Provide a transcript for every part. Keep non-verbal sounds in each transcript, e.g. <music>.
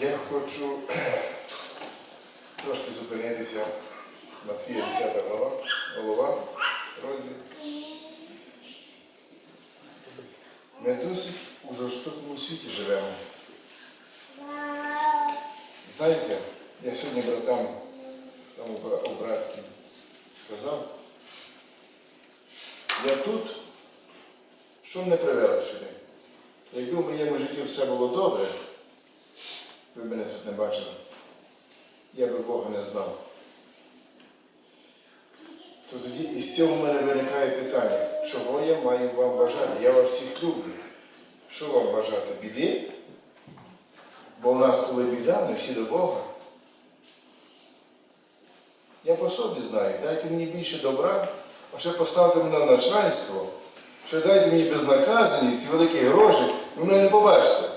Я хочу трошки зупинитися Матвія 10 глава, голова, розділ. Ми досить у жорстокому світі живемо. Знаєте, я сьогодні братам там у братській сказав, я тут, що мене привело сюди? Якби в моєму житті все було добре, ви мене тут не бачили, я би Бога не знав. То тоді із цього в мене виникає питання, чого я маю вам бажати? Я вас всіх люблю. Що вам бажати? Біди? Бо в нас, коли біда, ми всі до Бога. Я по собі знаю, дайте мені більше добра, а ще поставте мене на начальство, ще дайте мені безнаказаність і великі гроші, ви мене не побачите.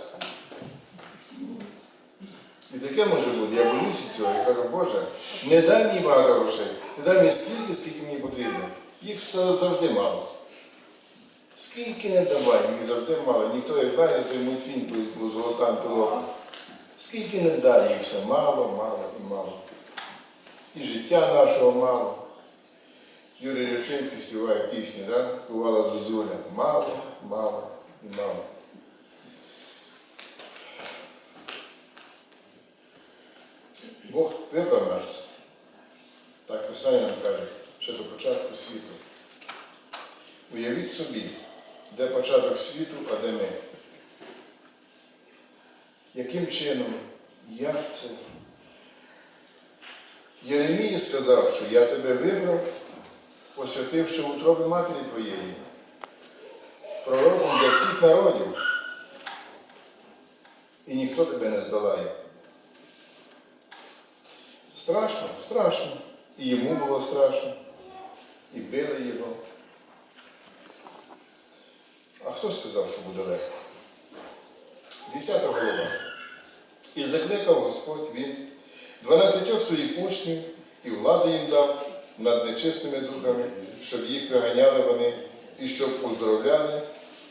І таке може бути. Я боюся цього. Я кажу, Боже, не дай мені багато грошей, ти дай мені скільки, скільки мені потрібно. Їх все завжди мало. Скільки не давай, їх завжди мало. Ніхто як знає, той мультфільм був золота антилопа. Скільки не дай, їх все мало, мало і мало. І життя нашого мало. Юрій Рячинський співає пісню, да? Кувала Зозуля. Мало, мало і мало. Бог вибрав нас. Так Писання нам каже, ще до початку світу. Уявіть собі, де початок світу, а де ми. Яким чином? Як це? Єремія сказав, що я тебе вибрав, посвятивши утроби матері твоєї, пророком для всіх народів, і ніхто тебе не здолає. Страшно, страшно. І йому було страшно, і били його. А хто сказав, що буде легко? Десята голова. І закликав Господь він дванадцятьох своїх учнів і владу їм дав над нечистими духами, щоб їх виганяли вони, і щоб оздоровляли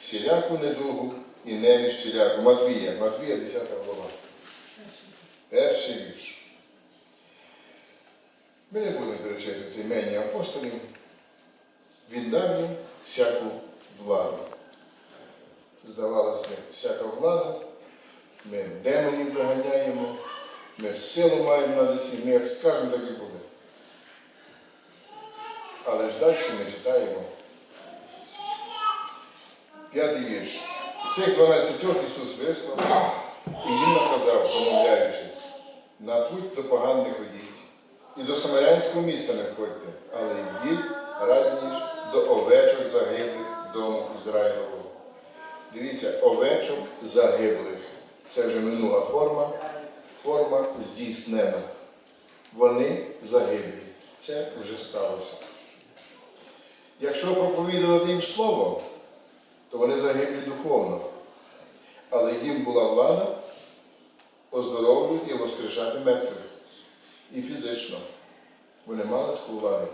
всіляку недугу і неміч всіляку. Матвія, Матвія, 10 голова. Перший вірш. Ми не будемо перечитувати імені апостолів. Він дав їм всяку владу. Здавалося всяка влада. Ми демонів виганяємо, ми силу маємо над усім, ми як скажемо, так і буде. Але ж далі ми читаємо. П'ятий вірш. Цих дванадцятьох Ісус вислав і їм наказав, промовляючи, на путь до поган не ходіть, і до Самарянського міста не входьте, але йдіть радніш до овечок загиблих дому Ізраїлового. Дивіться, овечок загиблих. Це вже минула форма, форма здійснена. Вони загиблі. Це вже сталося. Якщо проповідувати їм слово, то вони загиблі духовно. Але їм була влада оздоровлювати і воскрешати мертвих. І фізично. Вони мали таку владу.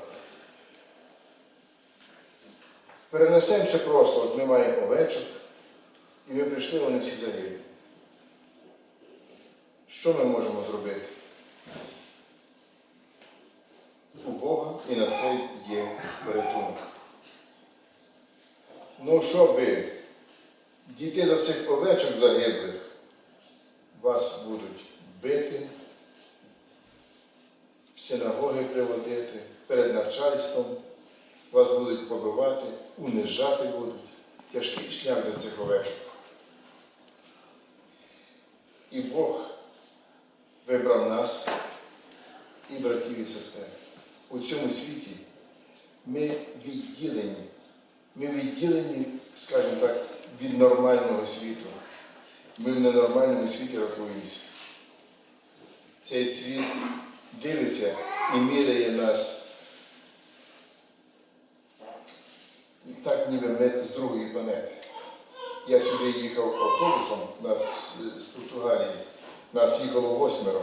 Перенесемося просто, от ми маємо овечок, і ми прийшли, вони всі загиблі. Що ми можемо зробити? У Бога і на це є порятунок. Ну, щоби дійти до цих овечок загиблих, вас будуть бити, синагоги приводити, перед начальством вас будуть побивати, унижати будуть. Тяжкий шлях до цих овечок. І Бог вибрав нас і братів і сестер. У цьому світі ми відділені. Ми відділені, скажімо так, від нормального світу. Ми в ненормальному світі рахуємося. Цей світ дивиться і міряє нас. Так ніби ми з другої планети. Я сюди їхав автобусом нас з Португалії. Нас їхало восьмеро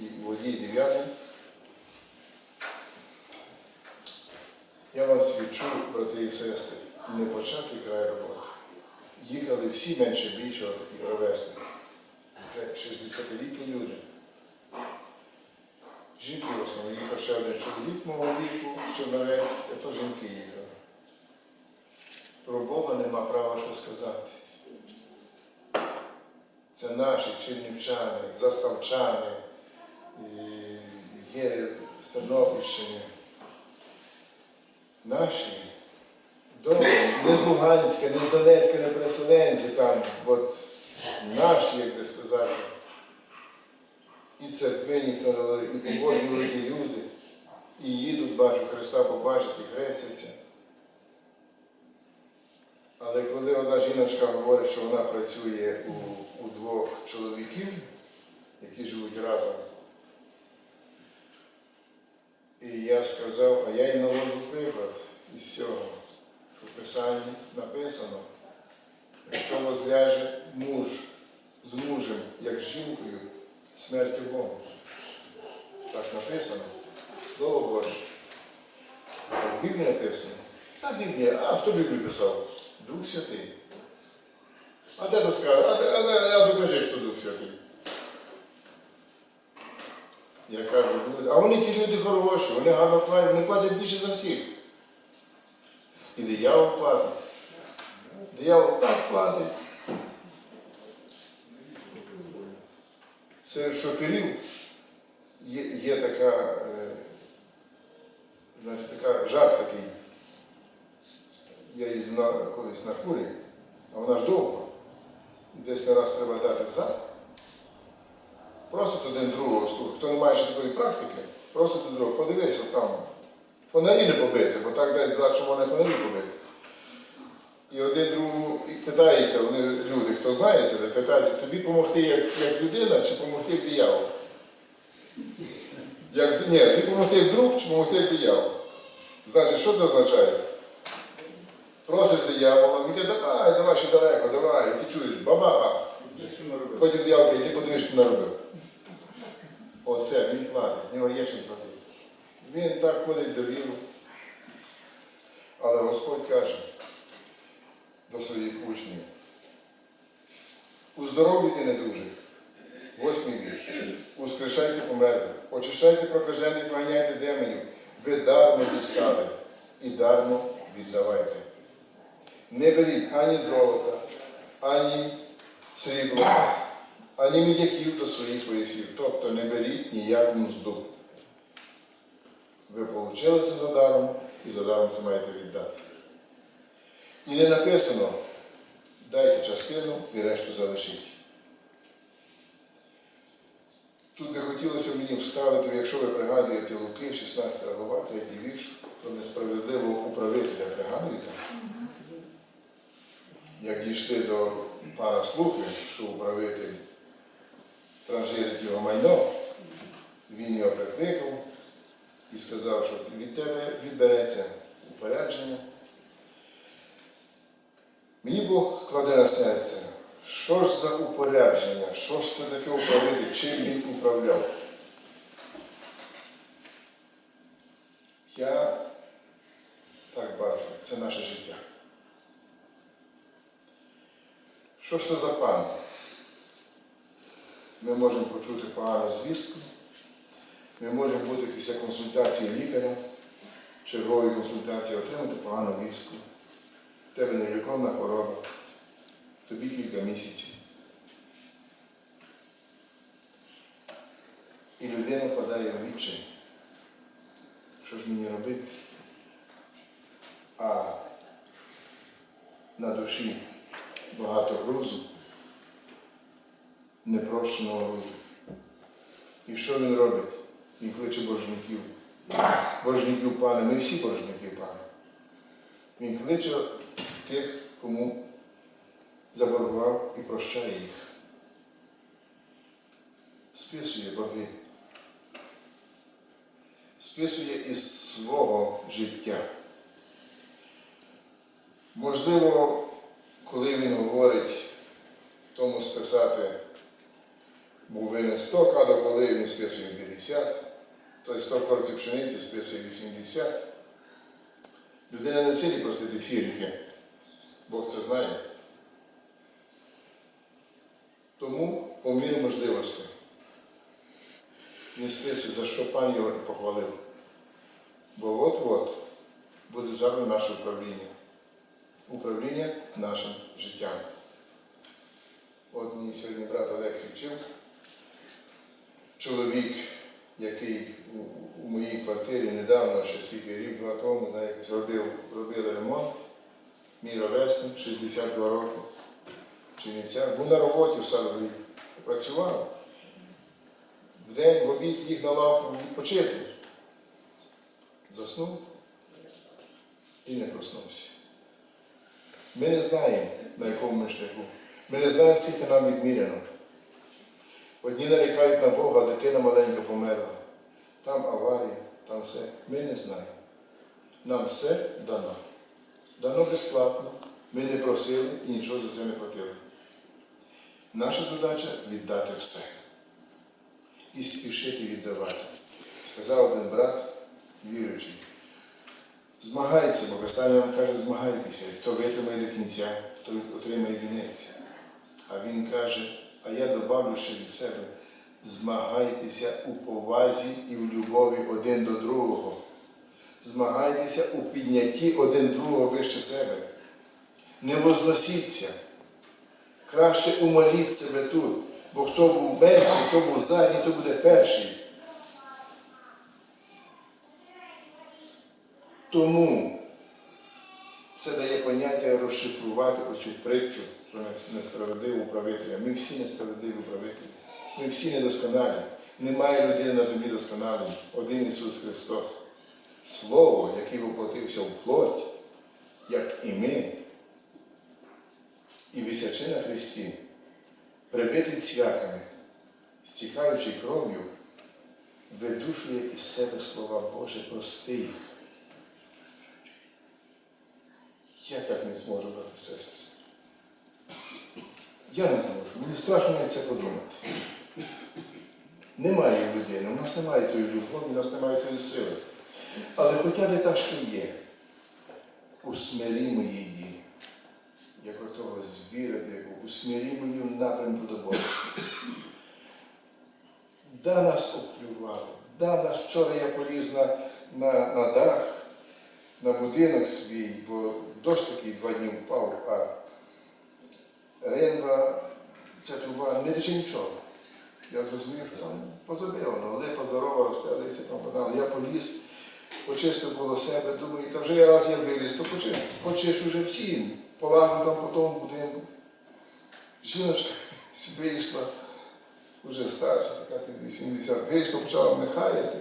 і водій дев'ятий. Я вас відчув, брати і сестри, не почати край роботи. Їхали всі менше більшого такі ровесники. 60-літні люди. Жінки в основному їхав ще один чоловік мого віку, Чорновець, це то жінки їхали. Про Бога нема права що сказати. Це наші чернівчани, заставчани, є з. Наші добрі, не з Луганська, не з Донецька, не переселенці там, от наші, як би сказати, і церквині, хто належить, і побожні великі люди, і їдуть, бачу, Христа побачити, хрестяться. Але коли одна жіночка говорить, що вона працює у, у двох чоловіків, які живуть разом, і я сказав, а я їй навожу приклад із цього, що в Писанні написано, якщо возляже муж з мужем, як з жінкою, смерть Богу. Так написано. Слово Боже. В Біблії написано. Та Біблія, а хто Біблію писав? Дух Святий. А де доскаже? А, де- а, а докажи, що Дух Святий. Я кажу, а вони ті люди хороші, вони гарно платять, вони платять більше за всіх. І диявол платить. Диявол так платить. Серед шоферів є, є така, е, значить, така жарт такий. Я їздив колись на фурі, а вона ж довго. І десь не раз треба дати взад. Просить один другого, слухай, хто не має ще такої практики, просить один другого, подивись, от там фонарі не побити, бо так дають взад, що вони фонарі побити. І один другому питається, вони люди, хто знає це, питається, тобі допомогти як, як людина чи допомогти як диявол? Як, ні, тобі допомогти як друг чи допомогти як диявол? Значить, що це означає? Просиш диявола, він каже, давай, давай ще далеко, давай, і ти чуєш, баба. Потім диявол каже, іди подивись, що наробив. Оце він платить, в нього є чим платити. Він так ходить до віру. Але Господь каже до своїх учнів. Уздоровлюйте недужих. Восьмий вірш. Ускрешайте померлих, очищайте прокажених, поганяйте демонів. Ви дармо дістали і дармо віддавайте. Не беріть ані золота, ані срібла, ані мідяків до своїх поясів. Тобто не беріть ніяку мзду. Ви отримали це за даром і за даром це маєте віддати. І не написано, дайте частину і решту залишіть. Тут би хотілося мені вставити, якщо ви пригадуєте Луки, 16 глава, 3 вірш, про несправедливого управителя пригадуєте? Як дійшли до пана Слухи, що управитель транжирить його майно, він його прикликав і сказав, що від тебе відбереться упередження. Мені Бог кладе на серце, що ж за упорядження, що ж це таке управитель, чим він управляв. Я так бачу, це наше життя. Що ж це за пан? Ми можемо почути погану звістку, ми можемо бути після консультації лікаря, чергової консультації отримати погану вістку. Тебе невліковна хвороба, тобі кілька місяців. І людина впадає в відчай. Що ж мені робити? А на душі багато грузу, непрощеного грузу. І що він робить? Він кличе боржників. Боржників пане, ми всі боржники, пане. Він кличе тих, кому заборгував і прощає їх. Списує борги. Списує із свого життя. Можливо, коли він говорить тому списати, був винен 100 кадо, коли він списує 50, той 100 корців пшениці списує 80. Людина не в силі простити всі гріхи. Бог це знає. Тому по мірі можливості. Він за що пан його і похвалив. Бо от-от буде завжди наше управління. Управління нашим життям. От мені сьогодні брат Олексій вчив, чоловік, який у, моїй квартирі недавно, ще скільки рік два тому, якось робив, робили ремонт, мій ровесник, 62 роки, в Чернівцях, був на роботі в садові, працював. В день, в обід ліг на лавку відпочити. Заснув і не проснувся. Ми не знаємо, на якому ми шляху. Ми не знаємо, скільки нам відміряно. Одні нарікають на Бога, а дитина маленька померла. Там аварія, там все. Ми не знаємо. Нам все дано. Дано безплатно. Ми не просили і нічого за це не платили. Наша задача віддати все. І спішити віддавати. Сказав один брат, віруючий, змагайтеся, бо Писання вам каже, змагайтеся. Хто витримає до кінця, той отримає вінець. А він каже, а я добавлю ще від себе, змагайтеся у повазі і в любові один до другого. Змагайтеся у піднятті один другого вище себе. Не возносіться. Краще умоліть себе тут, бо хто був менший, хто був задній, то буде перший. Тому це дає поняття розшифрувати оцю притчу про несправедливого управителя. Ми всі несправедливі управителі. Ми всі недосконалі. Немає людини на землі досконалої. Один Ісус Христос. Слово, яке воплотився в плоть, як і ми, і висячи на Христі, прибитий цвяками, стікаючи кров'ю, видушує із себе слова Боже, прости їх. Я так не зможу, брати сестри. Я не зможу. Мені страшно навіть це подумати. Немає людини, у нас немає тої любові, у нас немає тої сили. Але хоча б так, що є, усмирімо її, як отого звіра, усмирімо її в напрямку до Бога. Да нас оплювали, да нас вчора я поліз на, на, на дах, на будинок свій, бо дощ такий два дні впав, а ринва, ця труба не тече нічого. Я зрозумів, що там позабивано, липа здорова росте, десь там вода. Я поліз, почистив коло себе, думаю, та вже я раз я виліз, то почищу вже всім. Полагу там по тому будинку. Жіночка <laughs> вийшла, вже старша, така під 80, вийшла, почала мене хаяти.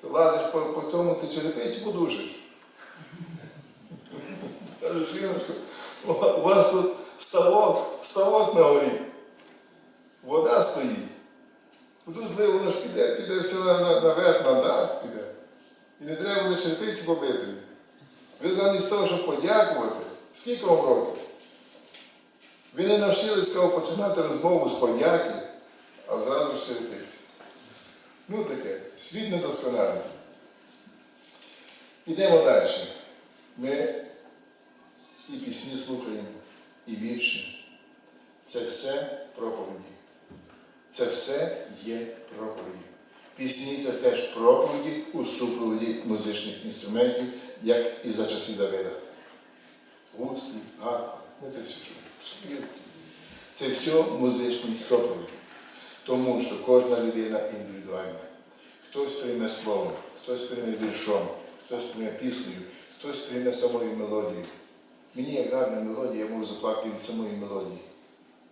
Ти лазиш по, по тому, ти черепиці подушиш. <laughs> Жіночка, у вас тут ставок, ставок на горі. Вода стоїть. Буду зливо, воно ж піде, піде все на, на, наверх, на дах піде. І не треба буде черепиці побити. Ви замість того, щоб подякувати, скільки вам років? Ви не навчились сказав, починати розмову з подяки, а зразу з черепиці. Ну таке, світ недосконалий. Ідемо далі. Ми і пісні слухаємо, і вірші. Це все проповіді. Це все є. Пісні це теж проповіді у супроводі музичних інструментів, як і за часів Давида. Гуслі, гарфа, це все, що. Це все музичні проповіді. Тому що кожна людина індивідуальна. Хтось прийме словом, хтось прийме віршом, хтось прийме піснею, хтось прийме самою мелодією. Мені як гарна мелодія, я можу заплакати від самої мелодії,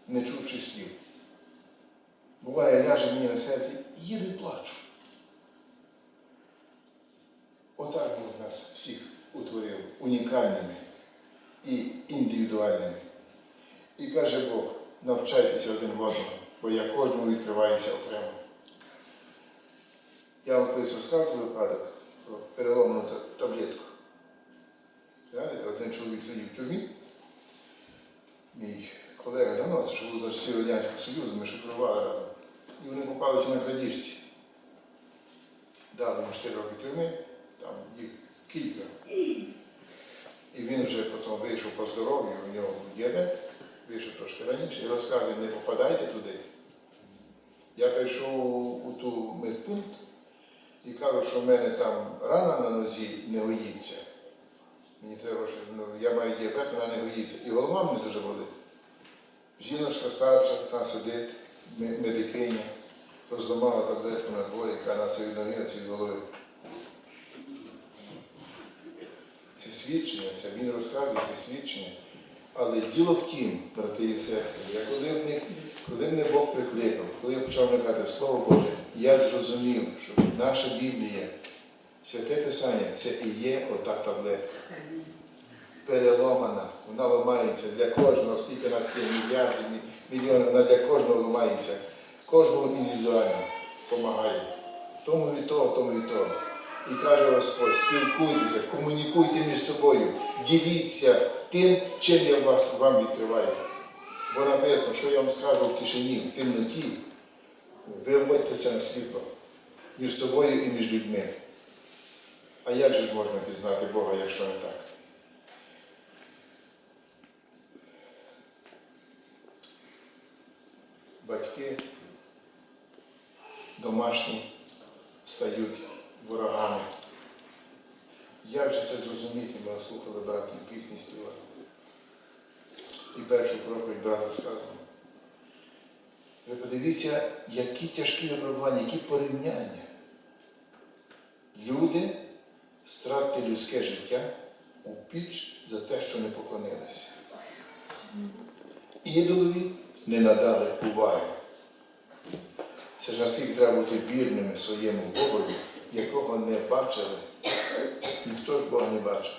не чувши слів. Буває, ляже мені на серці, і їду і плачу. Отак Бог нас всіх утворив унікальними і індивідуальними. І каже Бог, навчайтеся один в одного, бо я кожному відкриваюся окремо. Я вам колись розказував випадок про переломану таблетку. Один чоловік сидів в тюрмі, мій колега давно, це ж за часів Радянського Союзу, ми шифрували разом. І вони попалися на крадіжці. Дали йому 4 роки тюрми, там їх кілька. І він вже потім вийшов по здоров'ю, у нього діабет, вийшов трошки раніше і розказує, не попадайте туди. Я прийшов у ту медпункт і кажу, що в мене там рана на нозі не гоїться. Мені треба, що ну, я маю діабет, вона не гоїться. І голова мені дуже болить. Жіночка старша, та сидить, ме- медикиня, розламала таблетку на двоє, яка на це від ноги, а це. Свідчення, це він розказує це свідчення. Але діло в тім, брати і сестри, я коли мене, коли мене Бог прикликав, коли я почав вникати Слово Боже, я зрозумів, що наша Біблія, святе Писання, це і є ота таблетка. Переломана, вона ламається для кожного, скільки нас є мільярдів, мі- мільйонів, вона для кожного ламається, кожного індивідуально допомагає. Тому від того, тому від того. І каже Господь, спілкуйтеся, комунікуйте між собою, діліться тим, чим я вас, вам відкриваю. Бо написано, що я вам скажу в тишині, в темноті, виводьте це на світло між собою і між людьми. А як же можна пізнати Бога, якщо не так? Домашні стають ворогами. Як же це зрозуміти? Ми слухали братні пісні співали. І першу проповідь брат розказував. Ви подивіться, які тяжкі випробування, які порівняння. Люди стратили людське життя у піч за те, що не поклонилися. Ідолові не надали уваги. Це ж наскільки треба бути вірними своєму Богові, якого не бачили. Ніхто ж Бога не бачив.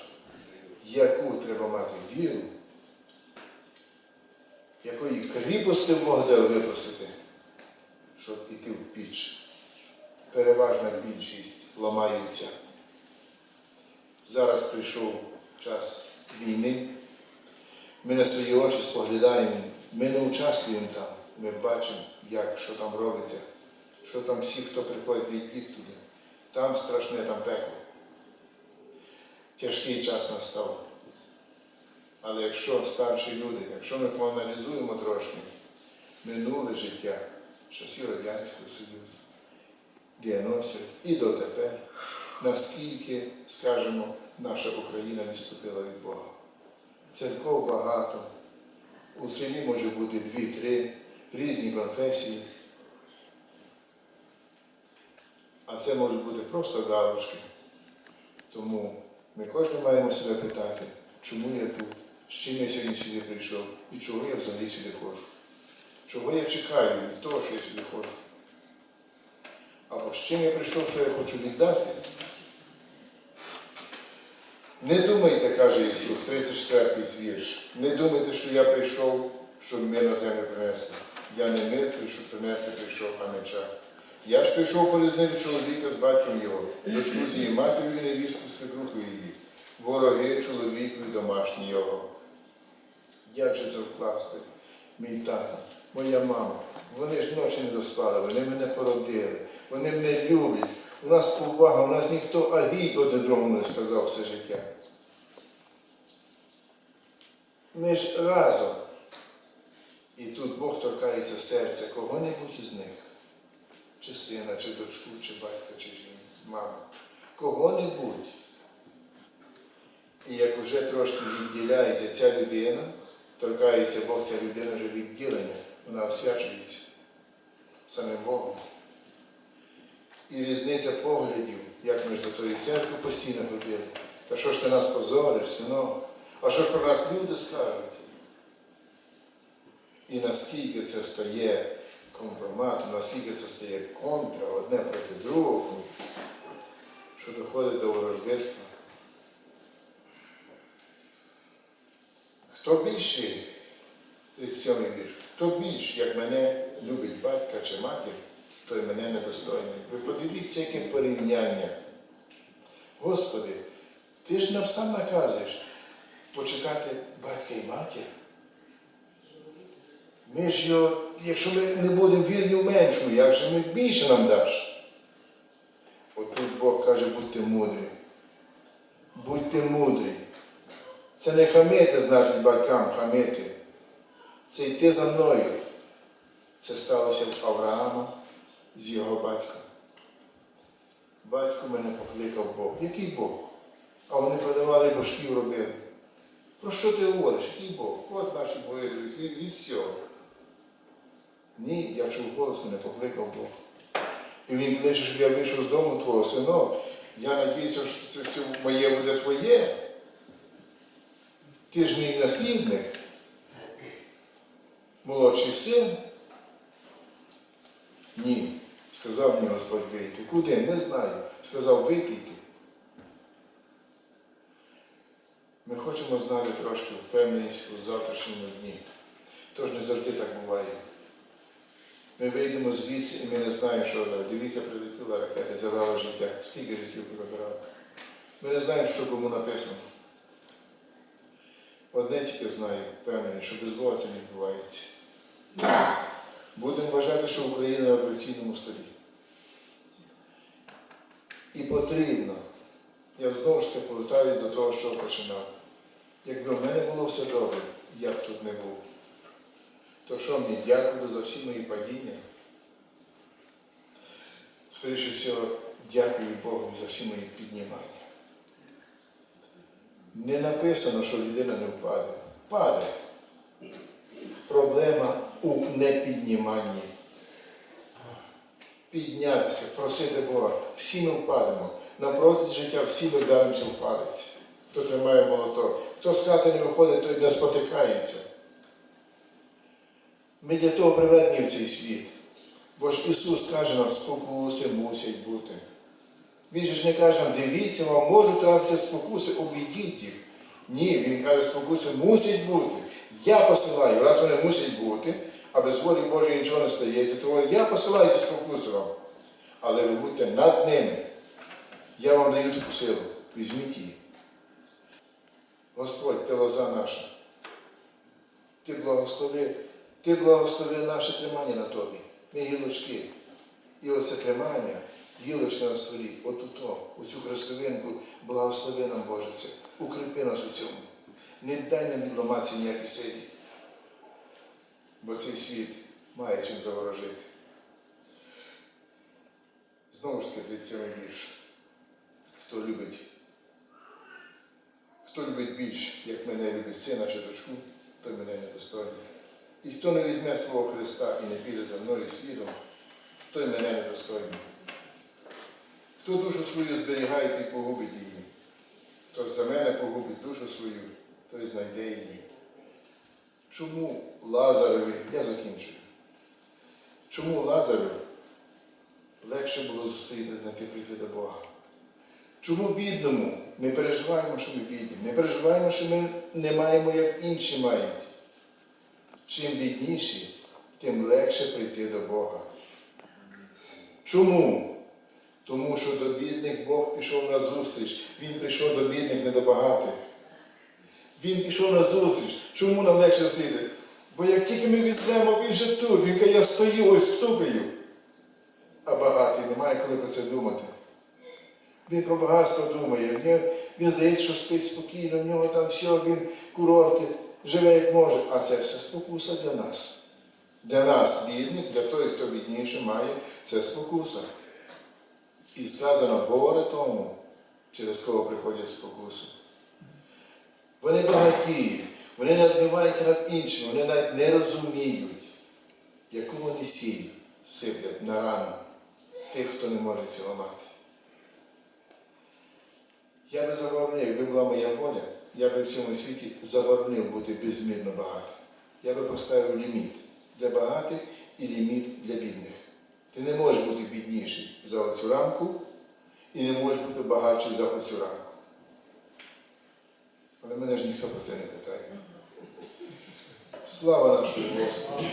Яку треба мати віру, якої кріпості в Бога треба випросити, щоб піти в піч. Переважна більшість ламаються. Зараз прийшов час війни. Ми на свої очі споглядаємо, ми не участвуємо там, ми бачимо, як, що там робиться, що там всі, хто приходить, йдіть туди. Там страшне, там пекло. Тяжкий час настав. Але якщо старші люди, якщо ми поаналізуємо трошки минуле життя часів Радянського Союзу, 90-х і дотепер, наскільки, скажімо, наша Україна відступила від Бога. Церков багато, у селі може бути дві-три різні конфесії. А це можуть бути просто галочки. Тому ми кожен маємо себе питати, чому я тут, з чим я сьогодні сюди прийшов і чого я взагалі сюди ходжу. Чого я чекаю від того, що я сюди ходжу. Або з чим я прийшов, що я хочу віддати. Не думайте, каже Ісус, 34 вірш. Не думайте, що я прийшов, щоб мир на землю принести. Я не мир прийшов принести, прийшов, а меча. Я ж прийшов порізнити чоловіка з батьком його, дочку з її матір'ю і невістку свекруху її, вороги чоловікові домашні його. Як же це вкласти? Мій тато, моя мама, вони ж ночі не доспали, вони мене породили, вони мене люблять. У нас повага, у нас ніхто агій один другому не сказав все життя. Ми ж разом. І тут Бог торкається серця кого-небудь із них, чи сина, чи дочку, чи батька, чи жінку, маму. Кого-небудь. І як вже трошки відділяється ця людина, торкається Бог, ця людина вже відділення, вона освячується самим Богом. І різниця поглядів, як ми ж до тої церкви постійно ходили. Та що ж ти нас позориш, синок? А що ж про нас люди скажуть? І наскільки це стає компроматом, наскільки це стає контра одне проти другого, що доходить до ворожбитства. Хто більший, 37 вірш, хто більш, як мене любить батька чи матір, той мене недостойний. Ви подивіться, яке порівняння. Господи, ти ж нам сам наказуєш почекати батька і матір. Ми ж його, якщо ми не будемо вірні в меншому, як же ми більше нам даш? Отут Бог каже, будьте мудрі. Будьте мудрі. Це не хамити, значить, батькам хамити. Це йти за мною. Це сталося в Авраама, з його батьком. Батько мене покликав Бог. Який Бог? А вони продавали божків робили. Про що ти говориш? Який Бог? От наші боги від всього. Ні, я чув голос, мене покликав Бог. І він кличе, щоб я вийшов з дому твого синок. Я надіюся, що це, моє буде твоє. Ти ж мій наслідник, молодший син. Ні, сказав мені Господь вийти. Куди? Не знаю. Сказав вийти йти. Ми хочемо знати трошки впевненість у завтрашньому дні. Тож не завжди так буває. Ми вийдемо звідси і ми не знаємо, що зараз. Дивіться, прилетіла ракета, забрала життя. Скільки життів забирала? Ми не знаємо, що кому написано. Одне тільки знаю, впевнений, що без Бога це не відбувається. Будемо вважати, що Україна на операційному столі. І потрібно. Я знову ж таки повертаюсь до того, що починав. Якби в мене було все добре, я б тут не був. То що мені дякую за всі мої падіння. Скоріше всього, дякую Богу за всі мої піднімання. Не написано, що людина не впаде. Впаде. Проблема у непідніманні. Піднятися, просити Бога. Всі ми впадемо. На протязі життя всі ми вдаримося в палець. Хто тримає молоток. Хто з хати не виходить, той не спотикається. Ми для того приведені в цей світ. Бо ж Ісус каже нам, спокуси мусять бути. Він же ж не каже нам, дивіться, вам можуть тратитися спокуси, обійдіть їх. Ні, Він каже, спокуси мусять бути. Я посилаю, раз вони мусять бути, а без волі Божої нічого не стається, то я посилаю ці спокуси вам. Але ви будьте над ними. Я вам даю таку силу. Візьміть її. Господь, ти лоза наша. Ти благослови, ти благослови наше тримання на тобі. Ми гілочки. І оце тримання, гілочка на столі, отуто, оцю хрестовинку, благослови нам, Боже, це. Укріпи нас у цьому. Не дай нам відламатися ніякі силі. Бо цей світ має чим заворожити. Знову ж таки, 37 вірш. Хто любить, хто любить більш, як мене любить сина чи дочку, той мене недостойний. І хто не візьме свого Христа і не піде за мною слідом, той мене недостойний. Хто душу свою зберігає, той погубить її. Хто за мене погубить душу свою, той знайде її. Чому Лазареві, я закінчую. Чому Лазареві легше було зустріти, знайти прийти до Бога? Чому бідному не переживаємо, що ми бідні? Не переживаємо, що ми не маємо, як інші мають. Чим бідніші, тим легше прийти до Бога. Чому? Тому що до бідних Бог пішов на зустріч. Він прийшов до бідних, не до багатих. Він пішов на зустріч. Чому нам легше зустріти? Бо як тільки ми візьмемо, він же тут, він каже, я стою, ось стукаю. А багатий немає коли про це думати. Він про багатство думає. В нього- Він здається, що спить спокійно, в нього там все, він курорти, живе як може. А це все спокуса для нас. Для нас, бідних, для того, хто бідніше має, це спокуса. І сказано, горе тому, через кого приходять спокуси. Вони багатіють, вони надбиваються над іншими, вони навіть не розуміють, яку вони сіль сиплять на рану тих, хто не може цього мати. Я би заборонив, якби була моя воля, я би в цьому світі заборонив бути безмірно багатим. Я би поставив ліміт для багатих і ліміт для бідних. Ти не можеш бути бідніший за оцю рамку і не можеш бути багатший за оцю рамку. Але мене ж ніхто про це не питає. Слава нашому Господу!